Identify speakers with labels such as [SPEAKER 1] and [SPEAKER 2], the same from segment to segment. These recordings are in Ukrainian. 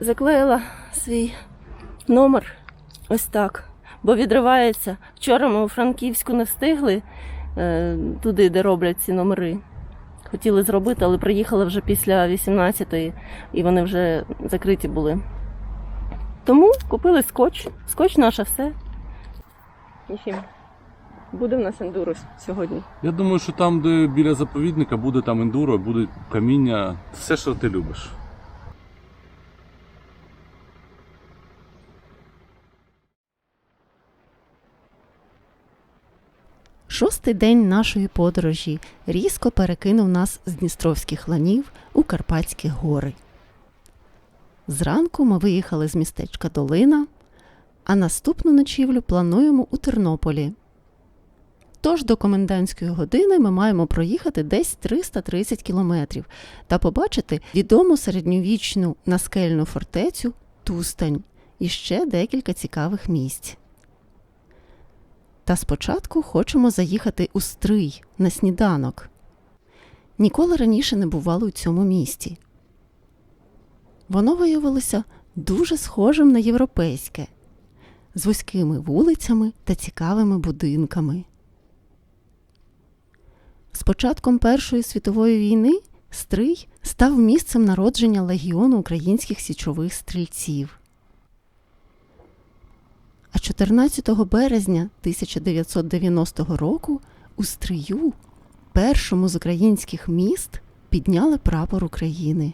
[SPEAKER 1] заклеїла свій номер ось так, бо відривається. Вчора ми у Франківську не встигли е, туди, де роблять ці номери. Хотіли зробити, але приїхали вже після 18-ї і вони вже закриті були. Тому купили скотч. Скотч наше все. Єфім, буде в нас ендуро сьогодні.
[SPEAKER 2] Я думаю, що там, де біля заповідника, буде там ендуро, буде каміння, все, що ти любиш.
[SPEAKER 3] Шостий день нашої подорожі різко перекинув нас з Дністровських ланів у Карпатські гори. Зранку ми виїхали з містечка Долина, а наступну ночівлю плануємо у Тернополі. Тож до комендантської години ми маємо проїхати десь 330 кілометрів та побачити відому середньовічну наскельну фортецю Тустань і ще декілька цікавих місць. Та спочатку хочемо заїхати у Стрий на сніданок. Ніколи раніше не бувало у цьому місті. Воно виявилося дуже схожим на європейське, з вузькими вулицями та цікавими будинками. З початком Першої світової війни Стрий став місцем народження легіону українських січових стрільців. А 14 березня 1990 року у Стрию, першому з українських міст, підняли прапор України.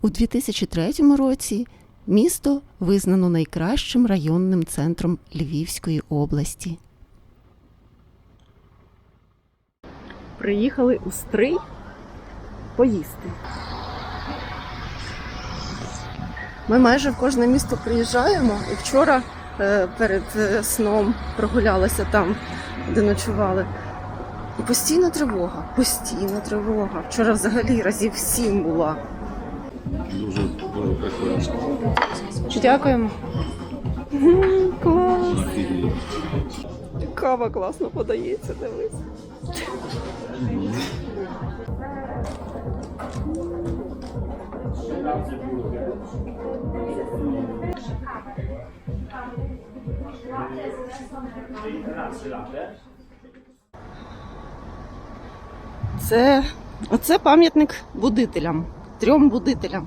[SPEAKER 3] У 2003 році місто визнано найкращим районним центром Львівської області.
[SPEAKER 1] Приїхали у Стрий поїсти. Ми майже в кожне місто приїжджаємо. І вчора е, перед е, сном прогулялися там, де ночували. І постійна тривога, постійна тривога. Вчора взагалі разів сім була.
[SPEAKER 2] Дуже прикольно.
[SPEAKER 1] Дякуємо. Клас. Кава класно подається, дивись. Це оце пам'ятник будителям, трьом будителям.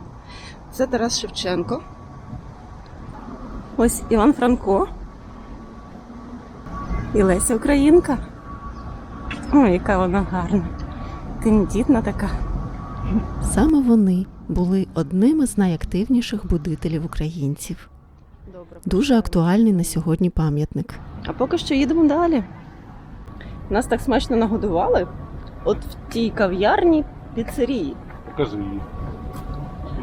[SPEAKER 1] Це Тарас Шевченко. Ось Іван Франко. І Леся Українка. Ой, яка вона гарна. Тендітна така.
[SPEAKER 3] Саме вони були одними з найактивніших будителів українців. Дуже актуальний на сьогодні пам'ятник.
[SPEAKER 1] А поки що їдемо далі. Нас так смачно нагодували. От в тій кав'ярні піцерії.
[SPEAKER 2] Покажи її.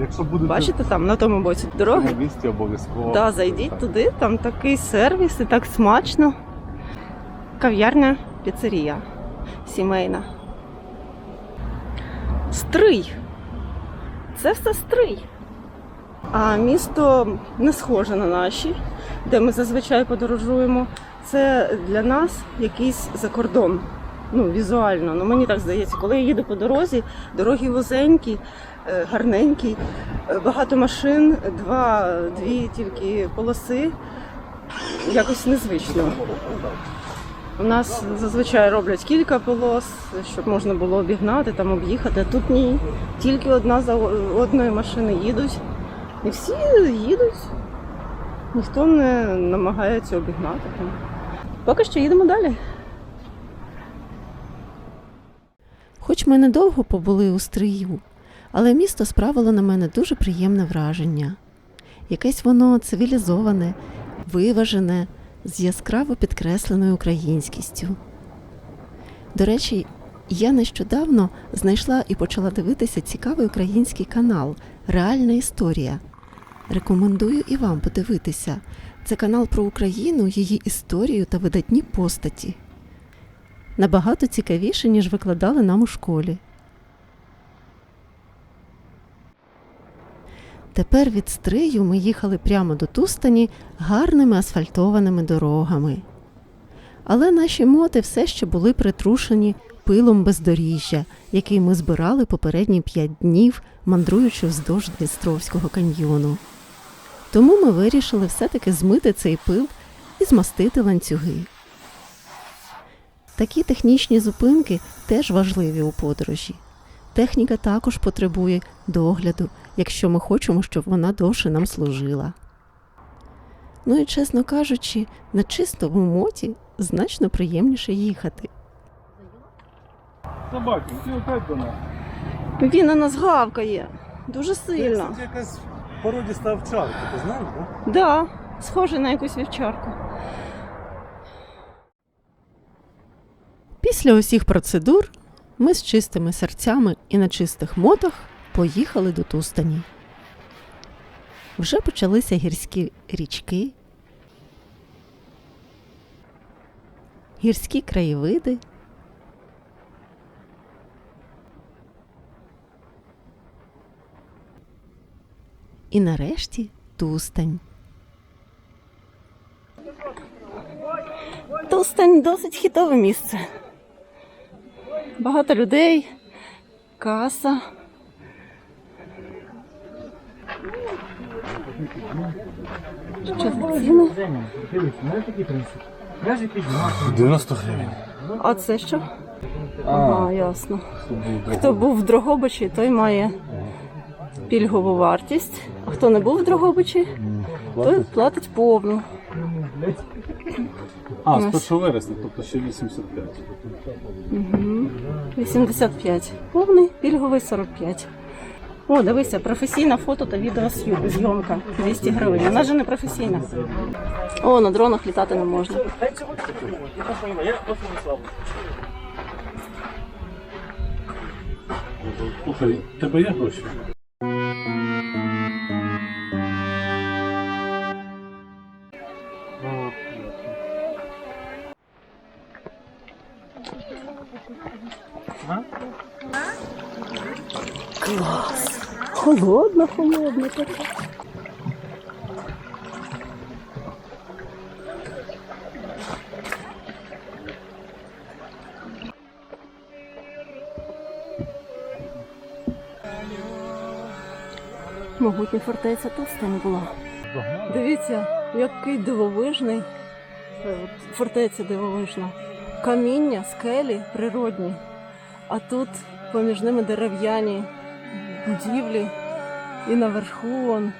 [SPEAKER 2] Якщо буде
[SPEAKER 1] Бачите там на тому боці дороги?
[SPEAKER 2] цьому місті обов'язково.
[SPEAKER 1] Да, зайдіть туди, там такий сервіс і так смачно. Кав'ярня піцерія. Сімейна. Стрий. Це все стрий. А місто не схоже на наші, де ми зазвичай подорожуємо. Це для нас якийсь закордон. Ну, візуально. Ну, мені так здається, коли я їду по дорозі, дороги вузенькі, е, гарненькі, е, багато машин, два, дві тільки полоси. Якось незвично. У нас зазвичай роблять кілька полос, щоб можна було обігнати, там об'їхати. Тут ні. Тільки одна за одної машини їдуть. І всі їдуть. Ніхто не намагається обігнати. там. Поки що їдемо далі.
[SPEAKER 3] Хоч ми недовго побули у Стрию, але місто справило на мене дуже приємне враження. Якесь воно цивілізоване, виважене, з яскраво підкресленою українськістю. До речі, я нещодавно знайшла і почала дивитися цікавий український канал Реальна історія. Рекомендую і вам подивитися. Це канал про Україну, її історію та видатні постаті. Набагато цікавіше, ніж викладали нам у школі. Тепер від Стрию ми їхали прямо до Тустані гарними асфальтованими дорогами. Але наші моти все ще були притрушені пилом бездоріжжя, який ми збирали попередні п'ять днів, мандруючи вздовж Дністровського каньйону. Тому ми вирішили все-таки змити цей пил і змастити ланцюги. Такі технічні зупинки теж важливі у подорожі. Техніка також потребує догляду, якщо ми хочемо, щоб вона довше нам служила. Ну і чесно кажучи, на чистому моті значно приємніше їхати.
[SPEAKER 4] Собаки, ти опять до нас.
[SPEAKER 1] Він на нас гавкає. Дуже сильно.
[SPEAKER 4] Це якась породіста овчарка, ти знаєш, так?
[SPEAKER 1] Да, схоже на якусь вівчарку.
[SPEAKER 3] Після усіх процедур ми з чистими серцями і на чистих мотах поїхали до Тустані. Вже почалися гірські річки, гірські краєвиди. І нарешті Тустань.
[SPEAKER 1] Тустань досить хітове місце. Багато людей, каса. Що за ціни?
[SPEAKER 4] Дивись, у мене такий принцип. Навіть піджимати.
[SPEAKER 2] 90 гривень.
[SPEAKER 1] А це що? Ага, ясно. Хто був в Дрогобичі, той має пільгову вартість. А хто не був в Дрогобичі, той платить повну.
[SPEAKER 2] А, з 1 вересня, тобто ще 85.
[SPEAKER 1] 85. Повний пільговий 45. О, дивися, професійна фото та відеозйомка. 200 гривень. Вона же не професійна. О, на дронах літати не можна.
[SPEAKER 2] Слухай, тебе є гроші?
[SPEAKER 1] Холодно, холодно. Могутня фортеця Тустань була. Дивіться, який дивовижний е, фортеця дивовижна. Каміння, скелі природні, а тут поміж ними дерев'яні будівлі і наверху он.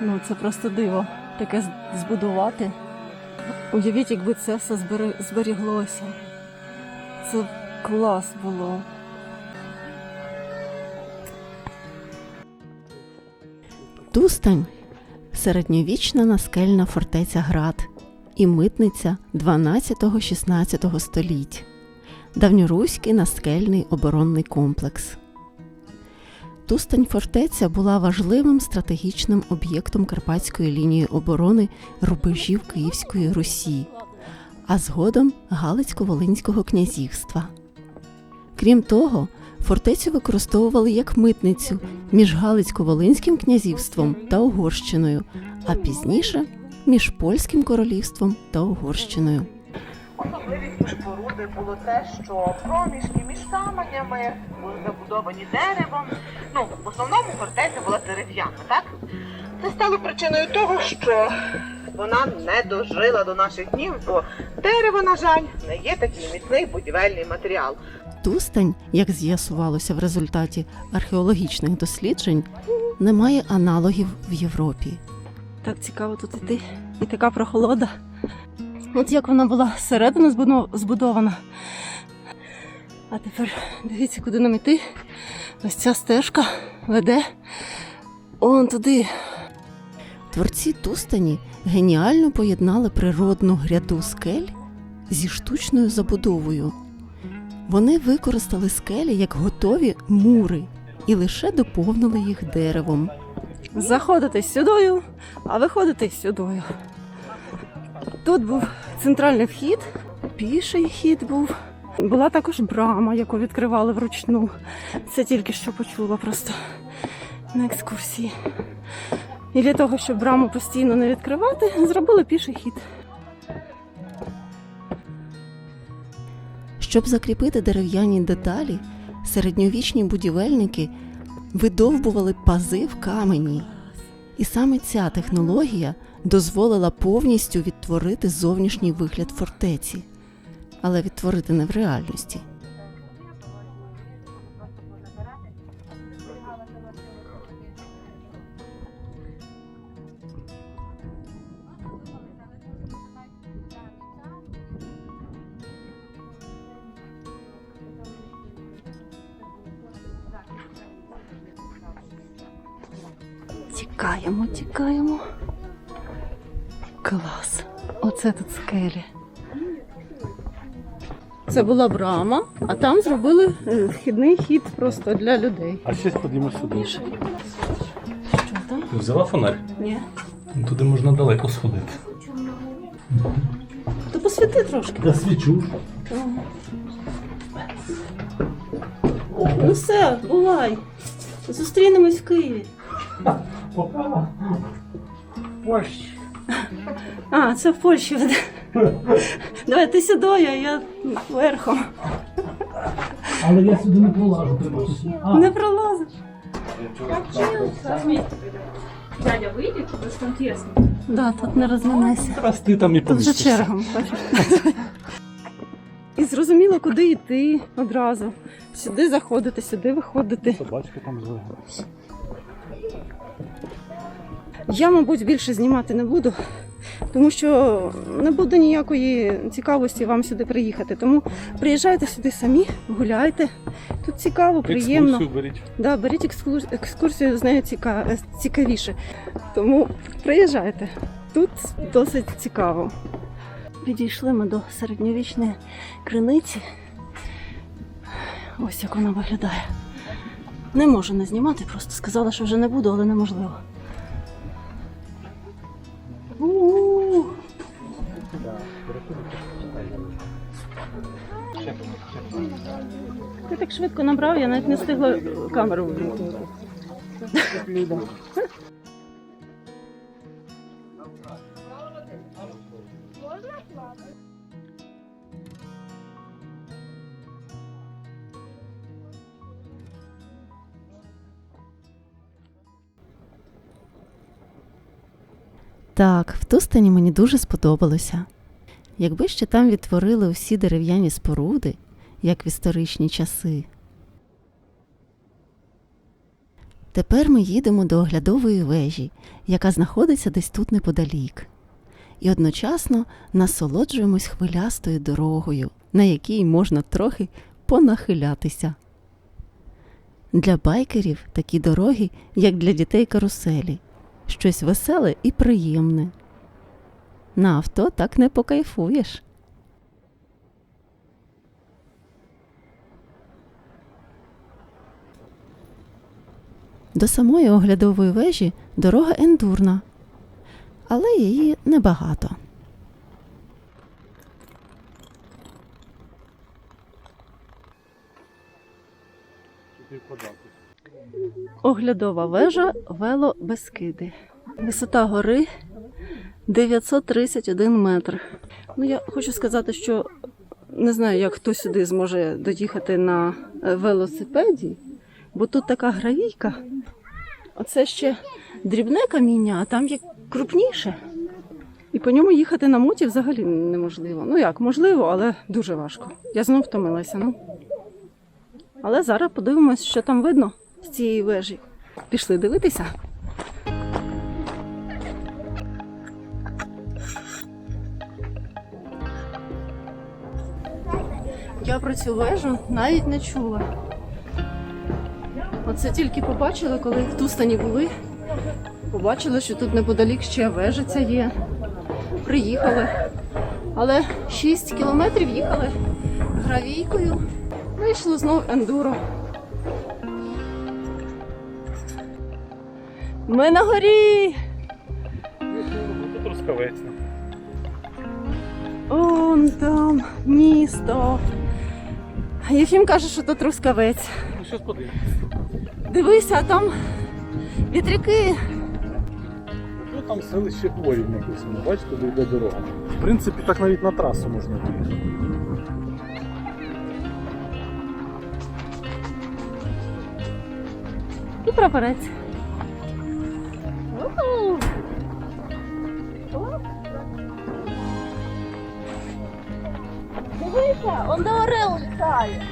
[SPEAKER 1] Ну, це просто диво. Таке збудувати. Уявіть, якби це все зберіглося. Це клас було.
[SPEAKER 3] Тустань середньовічна наскельна фортеця Град і митниця 12-16 століть, давньоруський наскельний оборонний комплекс. Тустань фортеця була важливим стратегічним об'єктом Карпатської лінії оборони рубежів Київської Русі, а згодом Галицько-Волинського князівства. Крім того, фортецю використовували як митницю між Галицько-Волинським князівством та Угорщиною, а пізніше між Польським королівством та Угорщиною.
[SPEAKER 5] Особливістю споруди було те, що проміжки між каменями були забудовані деревом. Ну, в основному фортеця була дерев'яна, так? Це стало причиною того, що вона не дожила до наших днів, бо дерево, на жаль, не є такий міцний будівельний матеріал.
[SPEAKER 3] Тустань, як з'ясувалося в результаті археологічних досліджень, не має аналогів в Європі.
[SPEAKER 1] Так цікаво тут іти. І така прохолода. От як вона була зсередини збудована. А тепер дивіться, куди нам іти. Ось ця стежка веде он туди.
[SPEAKER 3] Творці Тустані геніально поєднали природну гряду скель зі штучною забудовою. Вони використали скелі як готові мури і лише доповнили їх деревом.
[SPEAKER 1] Заходите сюдою, а виходите сюдою. Тут був центральний вхід, піший хід був. Була також брама, яку відкривали вручну. Це тільки що почула просто на екскурсії. І для того, щоб браму постійно не відкривати, зробили піший хід.
[SPEAKER 3] Щоб закріпити дерев'яні деталі, середньовічні будівельники видовбували пази в камені. І саме ця технологія дозволила повністю відтворити зовнішній вигляд фортеці, але відтворити не в реальності. Це була брама, а там зробили е, вхідний хід просто для людей.
[SPEAKER 2] А ще ходімо сюди.
[SPEAKER 3] Що там?
[SPEAKER 2] Ти взяла фонарь?
[SPEAKER 3] Ні.
[SPEAKER 2] Туди можна далеко сходити.
[SPEAKER 3] То посвіти трошки.
[SPEAKER 2] Я свічу.
[SPEAKER 3] Ну все, бувай. Зустрінемось в Києві.
[SPEAKER 4] Попала. Ось.
[SPEAKER 3] А, це в Польщі веде. Давай ти сюди, а я верхом.
[SPEAKER 4] Але я сюди не пролажу, ти. А,
[SPEAKER 3] Не пролазиш.
[SPEAKER 6] Дядя, выйди, потому что там тесно.
[SPEAKER 3] Да, тут не розминайся.
[SPEAKER 2] Раз ти там і
[SPEAKER 3] Тут
[SPEAKER 2] помістишся.
[SPEAKER 3] чергом. І зрозуміло, куди йти одразу. Сюди заходити, сюди виходити.
[SPEAKER 4] собачка там зве.
[SPEAKER 1] Я, мабуть, більше знімати не буду, тому що не буде ніякої цікавості вам сюди приїхати. Тому приїжджайте сюди самі, гуляйте. Тут цікаво, приємно.
[SPEAKER 2] Екскурсію беріть.
[SPEAKER 1] Да, беріть екскурсію, з нею ціка... цікавіше. Тому приїжджайте. Тут досить цікаво. Підійшли ми до середньовічної криниці. Ось як вона виглядає. Не можу не знімати, просто сказала, що вже не буду, але неможливо. Ти так швидко набрав, я навіть не встигла камеру вимкнути.
[SPEAKER 3] Так, в Тустані мені дуже сподобалося. Якби ще там відтворили усі дерев'яні споруди, як в історичні часи. Тепер ми їдемо до оглядової вежі, яка знаходиться десь тут неподалік, і одночасно насолоджуємось хвилястою дорогою, на якій можна трохи понахилятися. Для байкерів такі дороги, як для дітей каруселі, щось веселе і приємне. На авто так не покайфуєш. До самої оглядової вежі дорога ендурна, але її небагато.
[SPEAKER 1] Оглядова вежа Вело Бескиди. Висота гори 931 метр. Ну, я хочу сказати, що не знаю, як хто сюди зможе доїхати на е, велосипеді, бо тут така гравійка. Оце ще дрібне каміння, а там є крупніше. І по ньому їхати на моті взагалі неможливо. Ну як, можливо, але дуже важко. Я знов втомилася. Ну. Але зараз подивимось, що там видно з цієї вежі. Пішли дивитися. Я про цю вежу навіть не чула. Оце тільки побачили, коли в Тустані були. Побачили, що тут неподалік ще вежа ця є. Приїхали. Але 6 кілометрів їхали гравійкою. Вийшло знов ендуро. Ми на горі.
[SPEAKER 2] Тут розкавець.
[SPEAKER 1] Он там місто. Єфім каже, що тут рускавець.
[SPEAKER 2] Ну, щось подивимось.
[SPEAKER 1] Дивися, там вітряки.
[SPEAKER 4] Ну там селище Орів написано. Бачите, де йде дорога. В принципі, так навіть на трасу можна виїхати.
[SPEAKER 1] І прапорець. Он орел літає.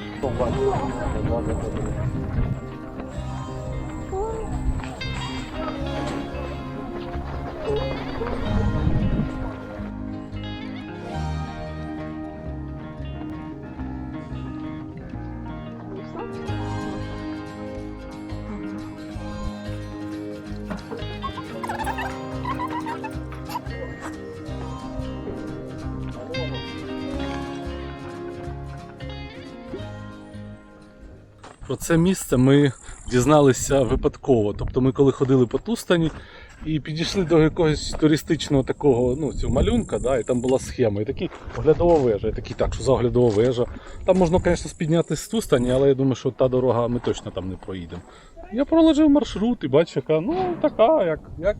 [SPEAKER 2] Про це місце ми дізналися випадково. Тобто ми коли ходили по Тустані і підійшли до якогось туристичного такого ну, цього малюнка, да, і там була схема, і такі оглядова вежа. І такі, так, що за оглядова вежа. Там можна, звісно, піднятися з Тустані, але я думаю, що та дорога ми точно там не проїдемо. Я проложив маршрут і бачу, яка, ну, така, як, як.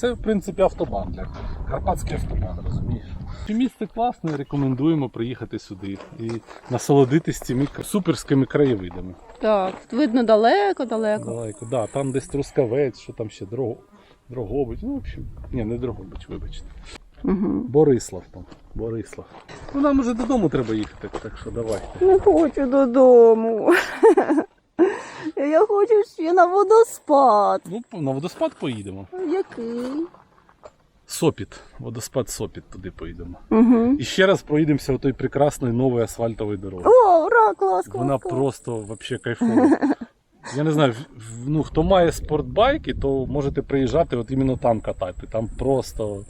[SPEAKER 2] Це, в принципі, автобан для Карпатський автобан, розумієш? Це місце класне, рекомендуємо приїхати сюди і насолодитись цими суперськими краєвидами.
[SPEAKER 1] Так, видно далеко, далеко.
[SPEAKER 2] Далеко, да, там десь Трускавець, що там ще Дрого... Дрогобич. Ну, в общем, ні, не Дрогобич, вибачте.
[SPEAKER 1] Угу.
[SPEAKER 2] Борислав там. Борислав. Ну нам уже додому треба їхати, так що давайте.
[SPEAKER 1] Не хочу додому. Я хочу ще на водоспад.
[SPEAKER 2] Ну, на водоспад поїдемо.
[SPEAKER 1] Який?
[SPEAKER 2] Сопіт. Водоспад Сопіт туди поїдемо.
[SPEAKER 1] Угу.
[SPEAKER 2] І ще раз проїдемося отої прекрасної нової асфальтової дороги.
[SPEAKER 1] О, ура, клас, клас,
[SPEAKER 2] Вона
[SPEAKER 1] клас.
[SPEAKER 2] просто вообще кайфова. Я не знаю, ну хто має спортбайки, то можете приїжджати, от іменно там катати. Там просто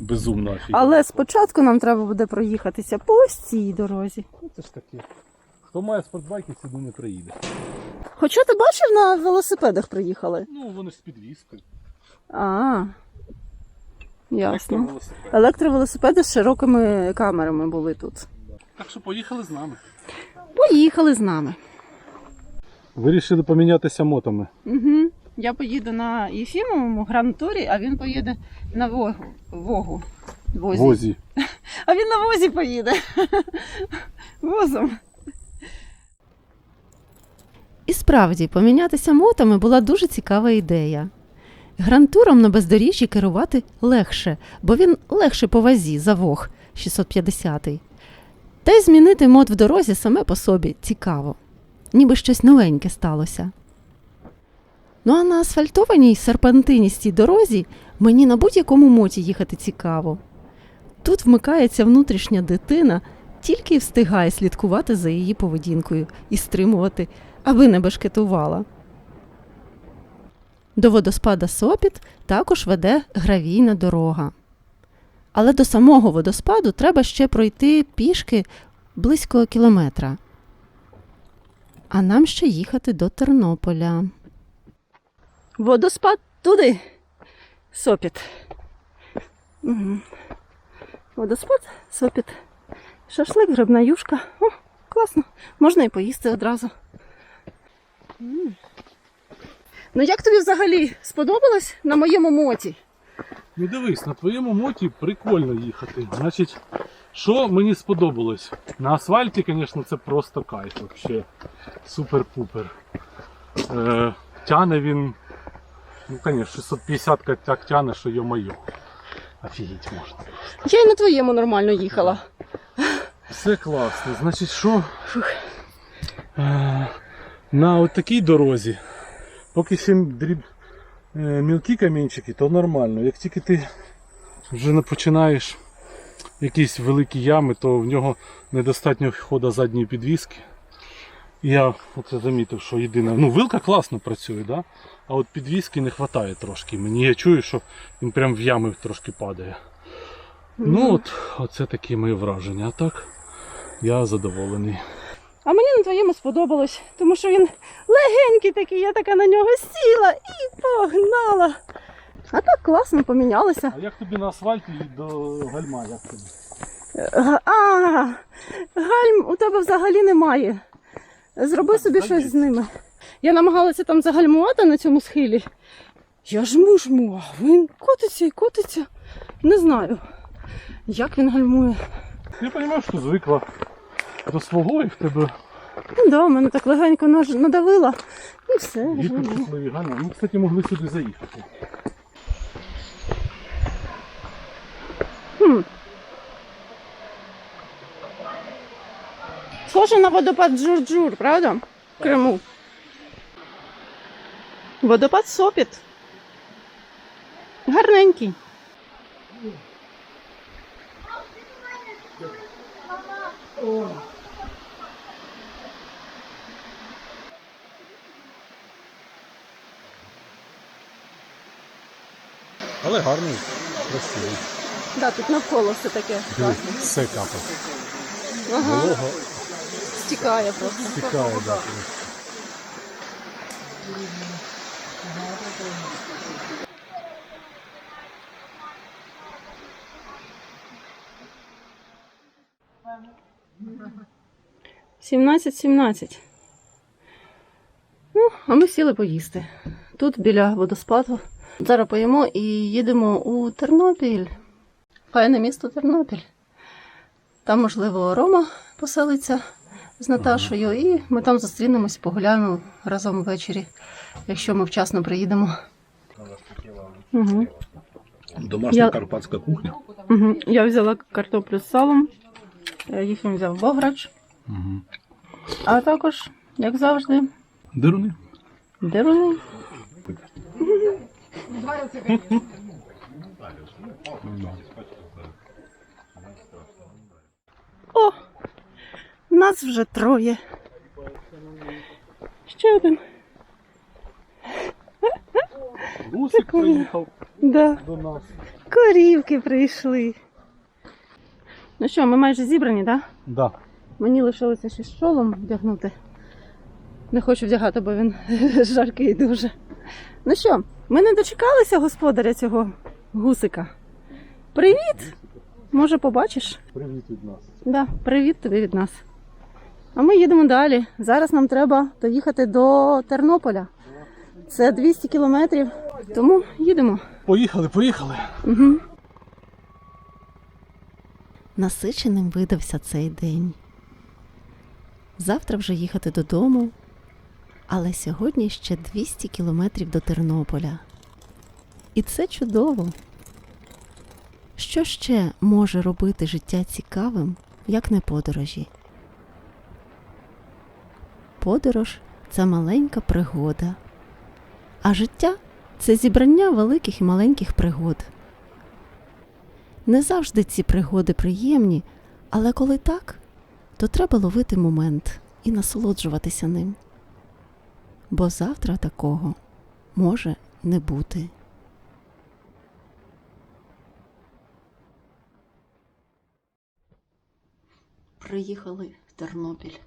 [SPEAKER 2] безумно офігенно.
[SPEAKER 1] Але спочатку нам треба буде проїхатися по ось цій дорозі.
[SPEAKER 2] Це ж таке. Хто має спортбайки, сюди не приїде.
[SPEAKER 1] Хоча ти бачив, на велосипедах приїхали.
[SPEAKER 2] Ну, вони ж з підвіскою.
[SPEAKER 1] А, ясно.
[SPEAKER 2] Електровелосипед.
[SPEAKER 1] Електровелосипеди з широкими камерами були тут.
[SPEAKER 2] Так що поїхали з нами.
[SPEAKER 1] Поїхали з нами.
[SPEAKER 2] Вирішили помінятися мотами.
[SPEAKER 1] Угу. Я поїду на Єфімовому грантурі, а він поїде на Вогу. Вогу. Возі.
[SPEAKER 2] Возі.
[SPEAKER 1] А він на возі поїде. Возом.
[SPEAKER 3] І справді, помінятися мотами була дуже цікава ідея. Грантуром на бездоріжжі керувати легше, бо він легше по вазі за вог 650. Та й змінити мод в дорозі саме по собі цікаво, ніби щось новеньке сталося. Ну а на асфальтованій серпантиністій дорозі мені на будь-якому моті їхати цікаво. Тут вмикається внутрішня дитина, тільки й встигає слідкувати за її поведінкою і стримувати, аби не бешкетувала. До водоспада Сопіт також веде гравійна дорога. Але до самого водоспаду треба ще пройти пішки близько кілометра. А нам ще їхати до Тернополя.
[SPEAKER 1] Водоспад туди. Сопіт. Угу. Водоспад, сопіт. Шашлик, грибна юшка. О, класно. Можна і поїсти одразу. Ну як тобі взагалі сподобалось на моєму моті?
[SPEAKER 2] Ну дивись, на твоєму моті прикольно їхати. Значить, що мені сподобалось? На асфальті, звісно, це просто кайф. Вообще. Супер-пупер. Е, тяне він. Ну, звісно, 650 так тяне, що йо-моє. Офігеть можна.
[SPEAKER 1] Я й на твоєму нормально їхала.
[SPEAKER 2] Все класно. Значить, що? Е, на такій дорозі, поки ще дріб, е, мілкі камінчики, то нормально. Як тільки ти вже починаєш якісь великі ями, то в нього недостатньо хода задньої підвіски. Я оце замітив, що єдине. Ну, вилка класно працює, да? а от підвіски не вистачає трошки. Мені я чую, що він прям в ями трошки падає. Ну, от, оце такі мої враження. А так, я задоволений.
[SPEAKER 1] А мені на твоєму сподобалось, тому що він легенький такий, я така на нього сіла і погнала. А так класно помінялися.
[SPEAKER 2] А як тобі на асфальті і до гальма? Як тобі?
[SPEAKER 1] А, гальм у тебе взагалі немає. Зроби собі щось з ними. Я намагалася там загальмувати на цьому схилі. Я жму, жму, а він котиться і котиться. Не знаю, як він гальмує.
[SPEAKER 2] Я розумію, що звикла до свого і в тебе
[SPEAKER 1] Ну да, мене так легенько надавила. І все.
[SPEAKER 2] Діти
[SPEAKER 1] живу.
[SPEAKER 2] щасливі, Ганя. Ну, кстати, могли сюди заїхати.
[SPEAKER 1] Хм. Схоже на водопад Джур-Джур, правда? В Криму. Водопад Сопіт. Гарненький.
[SPEAKER 2] Але гарний, красивий.
[SPEAKER 1] Да, тут навколо все таке.
[SPEAKER 2] Все капає.
[SPEAKER 1] Ага,
[SPEAKER 2] Волога
[SPEAKER 1] стікає просто.
[SPEAKER 2] стікає, да.
[SPEAKER 1] Сімнадцять, сімнадцять. Ну, а ми сіли поїсти. Тут біля водоспаду. Зараз поїмо і їдемо у Тернопіль. Файне місто Тернопіль. Там, можливо, Рома поселиться з Наташою, і ми там зустрінемось, погуляємо разом ввечері, якщо ми вчасно приїдемо. Угу.
[SPEAKER 2] Домашня
[SPEAKER 1] Я-
[SPEAKER 2] карпатська кухня.
[SPEAKER 1] Угу. Я взяла картоплю з салом, е, їхнім взяв бограч,
[SPEAKER 2] Угу.
[SPEAKER 1] а також, як завжди,
[SPEAKER 2] Дируни.
[SPEAKER 1] деруни. О, нас вже троє. Ще один.
[SPEAKER 2] Русик
[SPEAKER 1] Прикольно.
[SPEAKER 2] приїхав
[SPEAKER 1] Да.
[SPEAKER 2] до нас.
[SPEAKER 1] Корівки прийшли. Ну що, ми майже зібрані, так? Да?
[SPEAKER 2] Да.
[SPEAKER 1] Мені лишилося ще шолом вдягнути. Не хочу вдягати, бо він жаркий дуже. Ну що, ми не дочекалися господаря цього гусика. Привіт! Може, побачиш?
[SPEAKER 2] Привіт від нас.
[SPEAKER 1] Да, привіт тобі від нас. А ми їдемо далі. Зараз нам треба доїхати до Тернополя. Це 200 кілометрів, тому їдемо.
[SPEAKER 2] Поїхали, поїхали.
[SPEAKER 1] Угу.
[SPEAKER 3] Насиченим видався цей день. Завтра вже їхати додому, але сьогодні ще 200 кілометрів до Тернополя. І це чудово. Що ще може робити життя цікавим, як не подорожі? Подорож це маленька пригода, а життя це зібрання великих і маленьких пригод. Не завжди ці пригоди приємні, але коли так, то треба ловити момент і насолоджуватися ним. Бо завтра такого може не бути. Приїхали в Тернопіль.